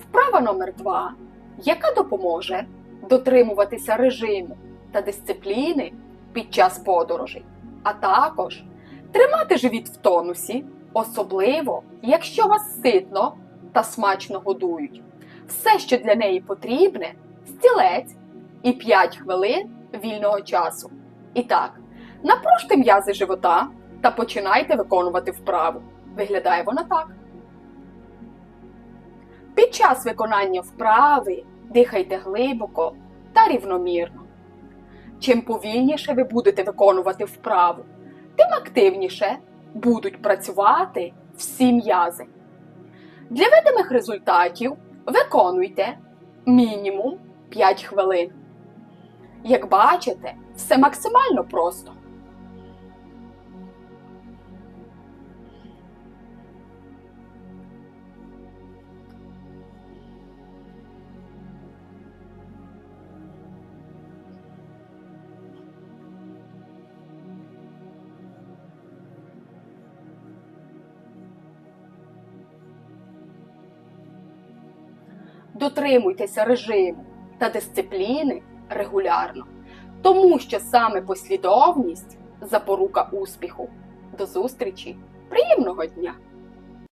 Вправа номер 2 яка допоможе дотримуватися режиму та дисципліни під час подорожей, а також тримати живіт в тонусі, особливо якщо вас ситно та смачно годують. Все, що для неї потрібне, стілець і 5 хвилин вільного часу. І так, напружте м'язи живота та починайте виконувати вправу. Виглядає вона так. Під час виконання вправи дихайте глибоко та рівномірно. Чим повільніше ви будете виконувати вправу, тим активніше будуть працювати всі м'язи. Для видимих результатів виконуйте мінімум 5 хвилин. Як бачите, все максимально просто. Дотримуйтеся режиму та дисципліни регулярно, тому що саме послідовність запорука успіху. До зустрічі! Приємного дня!